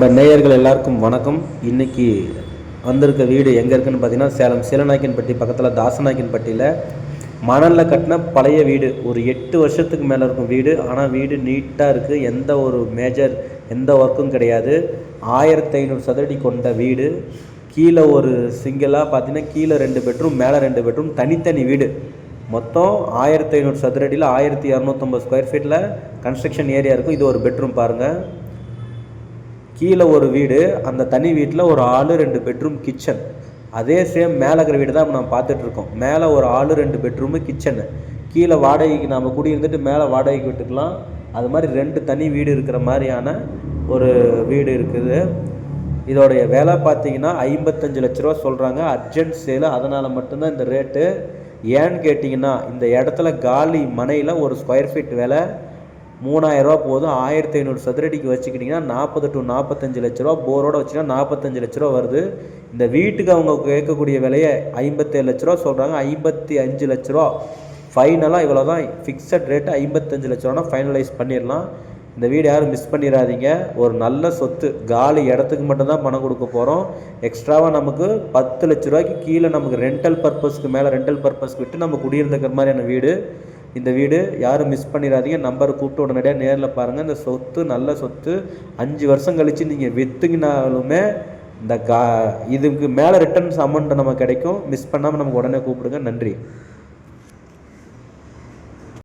நம்ம நேயர்கள் எல்லாருக்கும் வணக்கம். இன்னைக்கு வந்திருக்க வீடு எங்கே இருக்குன்னு பார்த்தீங்கன்னா சேலம். சீலநாயக்கன்பட்டி பக்கத்தில் தாசநாயக்கன்பட்டியில் மணலில் கட்டின பழைய வீடு. ஒரு எட்டு வருஷத்துக்கு மேலே இருக்கும் வீடு. ஆனால் வீடு நீட்டாக இருக்குது எந்த ஒரு மேஜர் எந்த ஒர்க்கும் கிடையாது. ஆயிரத்தி ஐநூறு சதுரடி கொண்ட வீடு. கீழே ஒரு சிங்கிளாக பார்த்தீங்கன்னா கீழே ரெண்டு பெட்ரூம் மேலே ரெண்டு பெட்ரூம் தனித்தனி வீடு. மொத்தம் ஆயிரத்தி ஐநூறு சதுரடியில் ஆயிரத்தி இரநூத்தம்பது ஸ்கொயர் ஃபீட்டில் கன்ஸ்ட்ரக்ஷன் ஏரியா இருக்கும். இது ஒரு பெட்ரூம் பாருங்கள் கீழே ஒரு வீடு அந்த தனி வீட்டில் ஒரு ஆள் ரெண்டு பெட்ரூம் கிச்சன் அதே சேம் மேலே இருக்கிற வீடு தான் நம்ம பார்த்துட்ருக்கோம் மேலே ஒரு ஆள் ரெண்டு பெட்ரூமு கிச்சனு கீழே வாடகைக்கு நாம் குடியிருந்துட்டு மேலே வாடகைக்கு விட்டுக்கலாம். அது மாதிரி ரெண்டு தனி வீடு இருக்கிற மாதிரியான ஒரு வீடு இருக்குது. இதோடைய விலை பார்த்தீங்கன்னா ஐம்பத்தஞ்சு லட்ச ரூபா சொல்கிறாங்க அர்ஜென்ட் சேலு அதனால் மட்டும்தான் இந்த ரேட்டு ஏன்னு கேட்டிங்கன்னா இந்த இடத்துல காலி மனையில் ஒரு ஸ்கொயர் ஃபீட் விலை மூணாயிரரூவா போதும். ஆயிரத்தி ஐநூறு சதுரடிக்கு வச்சுக்கிட்டிங்கன்னா நாற்பது டு நாற்பத்தஞ்சு லட்ச ரூபா போரோட வச்சிங்கன்னா நாற்பத்தஞ்சு லட்ச ரூபா வருது. இந்த வீட்டுக்கு அவங்க கேட்கக்கூடிய விலையை ஐம்பத்தேழு லட்ச ரூபா சொல்கிறாங்க ஐம்பத்தி அஞ்சு லட்ச ரூபா. ஃபைனலாக இவ்வளோ தான் ஃபிக்ஸட் ரேட்டு ஐம்பத்தஞ்சு லட்ச ரூபானா ஃபைனலைஸ் பண்ணிடலாம். இந்த வீடு யாரும் மிஸ் பண்ணிடாதீங்க. ஒரு நல்ல சொத்து. காலி இடத்துக்கு மட்டும்தான் பணம் கொடுக்க போகிறோம் எக்ஸ்ட்ராவாக நமக்கு பத்து லட்ச ரூபாய்க்கு கீழே நமக்கு ரெண்டல் பர்பஸ்க்கு மேலே ரெண்டல் பர்பஸ்க்கு விட்டு நம்ம குடியிருந்துக்கிற மாதிரியான வீடு. இந்த வீடு யாரும் மிஸ் பண்ணிடாதீங்க நம்பரை கூப்பிட்டு உடனடியாக நேரில் பாருங்கள் இந்த சொத்து நல்ல சொத்து. அஞ்சு வருஷம் கழித்து நீங்கள் விற்றுங்கினாலுமே இந்த கா இதுக்கு மேலே ரிட்டர்ன்ஸ் அமௌண்ட் நமக்கு கிடைக்கும். மிஸ் பண்ணாமல் நமக்கு உடனே கூப்பிடுங்க. நன்றி.